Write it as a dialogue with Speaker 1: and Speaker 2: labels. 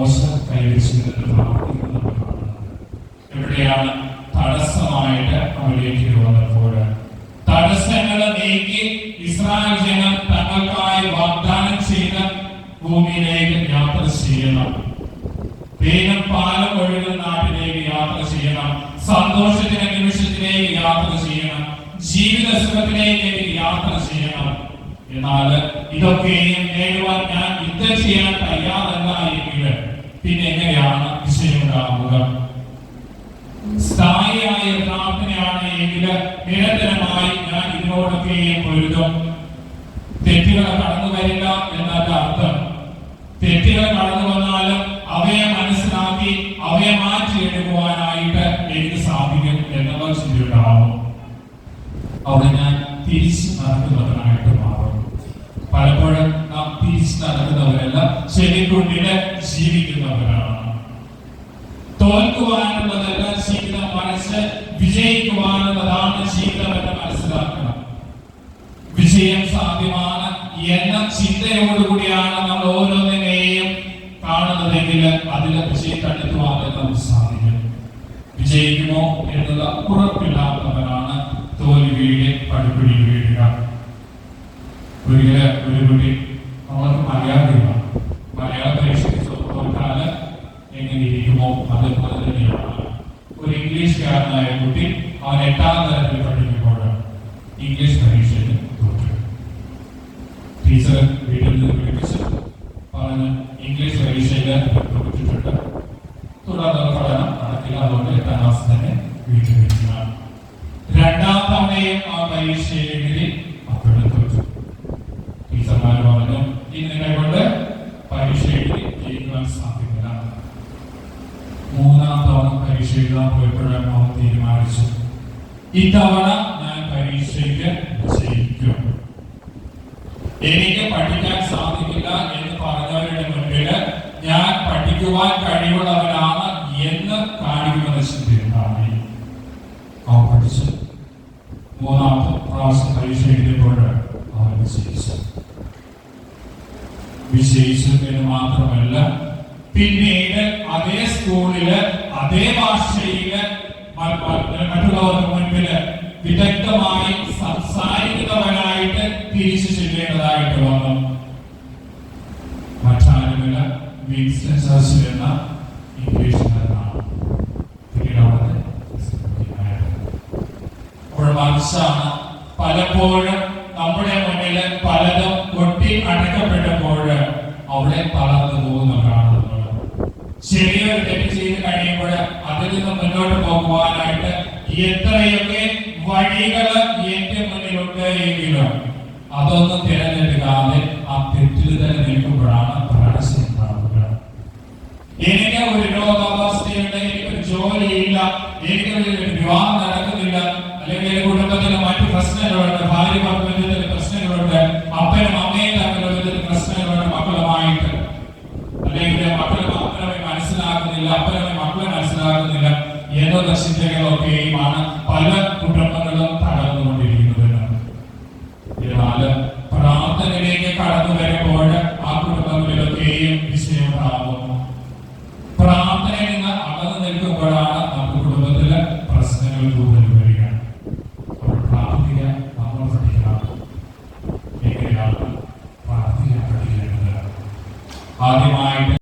Speaker 1: മോശ കൈവരിച്ചിരുന്നത് പ്രാർത്ഥിക്കുന്നത് എവിടെയാണ് തടസ്സമായിട്ട് അവരിലേക്ക് വന്നപ്പോൾ തടസ്സങ്ങളെ നീക്കി ഇസ്രായേൽ ജനം തങ്ങൾക്കായി വാഗ്ദാനം ചെയ്ത ഭൂമിയിലേക്ക് യാത്ര ചെയ്യണം തേനും പാലം ഒഴുകുന്ന നാട്ടിലേക്ക് യാത്ര ചെയ്യണം സന്തോഷത്തിന്റെ നിമിഷത്തിലേക്ക് യാത്ര ചെയ്യണം ജീവിത സുഖത്തിലേക്ക് യാത്ര ചെയ്യണം എന്നാൽ ഇതൊക്കെയും നേടുവാൻ ഞാൻ യുദ്ധം ചെയ്യാൻ തയ്യാറല്ല. പിന്നെ എങ്ങനെയാണ് വിഷയമുണ്ടാവുക? സ്ഥായിയായ പ്രാർത്ഥനയാണ് എങ്കിൽ നിരന്തരമായി ഞാൻ ഇതിനോടൊക്കെ പൊരുതും. തെറ്റുകൾ കടന്നു വരില്ല എന്നതിന്റെ അർത്ഥം. തെറ്റുകൾ കടന്നു വന്നാലും അവയെ മനസ്സിലാക്കി അവയെ മാറ്റിയെടുക്കുവാനായിട്ട് എനിക്ക് സാധിക്കും എന്നുള്ള ചിന്തയുണ്ടാവും. അവിടെ ഞാൻ തിരിച്ചു നടക്കുന്നതിനായിട്ട് മാറും. പലപ്പോഴും തിരിച്ചു നടക്കുന്നവരല്ല ശരിക്കുള്ളിൽ ജീവിക്കുന്നവരാണ്. തോൽക്കുവാനുള്ളതല്ല ജീവിതം മനസ്സ് വിജയിക്കുവാനുള്ളതാണ് ജീവിതം എന്ന് മനസ്സിലാക്കണം. വിജയം സാധ്യമാണ്. എന്ന ചിന്തയോടുകൂടിയാണ് നമ്മൾ ഓരോന്നിനെയും കാണുന്നതെങ്കിൽ അതിലെ വിജയം കണ്ടെത്തുവാനും നമുക്ക് സാധിക്കും. വിജയിക്കുമോ എന്നുള്ള ഉറപ്പില്ലാത്തവരാണ്. തോൽവിയുടെ പടിപ്പിടി വീഴുക. ഒരു കുട്ടി മലയാളിയാണ് മലയാള പരീക്ഷയ്ക്ക് തോൽക്കാൽ എങ്ങനെ അതേപോലെ തന്നെയാണ്. ഒരു ഇംഗ്ലീഷുകാരനായ കുട്ടി അവൻ എട്ടാം തരത്തിൽ പഠിക്കുമ്പോൾ ഇംഗ്ലീഷ് പരീക്ഷയിൽ ടീച്ചർ വീട്ടിൽ നിന്ന് വിളിപ്പിച്ച് പറഞ്ഞ് ഇംഗ്ലീഷ് പരീക്ഷയിൽ തോറ്റിട്ടുണ്ട് തുടർന്നുള്ള പഠനം നടക്കില്ല. അതുകൊണ്ട് എട്ടാം ക്ലാസ് തന്നെ വീട്ടിൽ വയ്ക്കുക രണ്ടാം തവണയും ആ പരീക്ഷയിൽ ജയിക്കുവാൻ സാധിക്കില്ല മൂന്നാം തവണ പരീക്ഷ എഴുതാൻ പോയപ്പോഴാണ് അവൻ തീരുമാനിച്ചു. ഇത്തവണ ഞാൻ പരീക്ഷയ്ക്ക് ജയിക്കും. എനിക്ക് പഠിക്കാൻ സാധിക്കില്ല എന്ന് പറഞ്ഞവരുടെ മുന്നിൽ ഞാൻ പഠിക്കുവാൻ കഴിവുള്ളവനാണ് എന്ന് കാണിക്കുന്ന ചിന്തയുണ്ടായി അവൻ പഠിച്ചു. മൂന്നാമത്തെ പ്രാവശ്യം പരീക്ഷ എഴുതിയപ്പോൾ അവൻ വിജയിച്ചു. വിജയിച്ചു എന്ന് മാത്രമല്ല പിന്നീട് അതേ സ്കൂളിൽ അതേ ഭാഷയിൽ മറ്റുള്ളവർക്ക് മുൻപിൽ വിദഗ്ധമായി സംസാരിക്കുന്നവനായിട്ട് തിരിച്ചു ചെല്ലേണ്ടതായിട്ട് വന്നു. മറ്റാരുമില്ല. എന്ന ഇംഗ്ലീഷുകാരനാണ് പിന്നീട് പലപ്പോഴും നമ്മുടെ മുന്നിൽ പലതും കൊട്ടി അടക്കപ്പെട്ടപ്പോൾ അവിടെ തളർന്നു നമ്മൾ ചെറിയൊരു തെറ്റ് ചെയ്ത് കഴിയുമ്പോൾ അതിൽ നിന്ന് മുന്നോട്ട് പോകുവാനായിട്ട് എത്രയൊക്കെ വഴികൾ എന്റെ മുന്നിലുണ്ട് എങ്കിലും അതൊന്നും തിരഞ്ഞെടുക്കാതെ ആ തെറ്റിൽ തന്നെ നിൽക്കുമ്പോഴാണ് ഉണ്ടാവുക. എനിക്ക് ഒരു രോഗാവസ്ഥയുണ്ട് എനിക്കൊരു ജോലിയില്ല എനിക്ക് വിവാഹം നടക്കുന്നില്ല അല്ലെങ്കിൽ കുടുംബത്തിന് മറ്റു പ്രശ്നങ്ങളുണ്ട് ഭാര്യ ഭർത്തൃ പ്രശ്നങ്ങളുണ്ട് അപ്പനും അമ്മയും തമ്മിലുള്ള വിധത്തിൽ പ്രശ്നങ്ങളുണ്ട് മക്കളുമായിട്ട് അല്ലെങ്കിൽ മക്കളെ അപ്പനമ്മെ മനസ്സിലാക്കുന്നില്ല അപ്പനെ മക്കളെ മനസ്സിലാക്കുന്നില്ല ഏതോ ദർശിച്ചകളൊക്കെയുമാണ് പല കുടുംബങ്ങളും തകർന്നുകൊണ്ടിരിക്കുന്നത് എന്നാൽ പ്രാർത്ഥനയിലേക്ക് കടന്നു വരുമ്പോൾ ആ കുടുംബങ്ങളിലൊക്കെയും വിഷയമുണ്ടാകും പ്രാർത്ഥനയിൽ നിന്ന് അകന്നു നിൽക്കുമ്പോഴാണ് നമ്മുടെ കുടുംബത്തിൽ പ്രശ്നങ്ങൾ കൂടുതൽ ആദ്യമായിട്ട്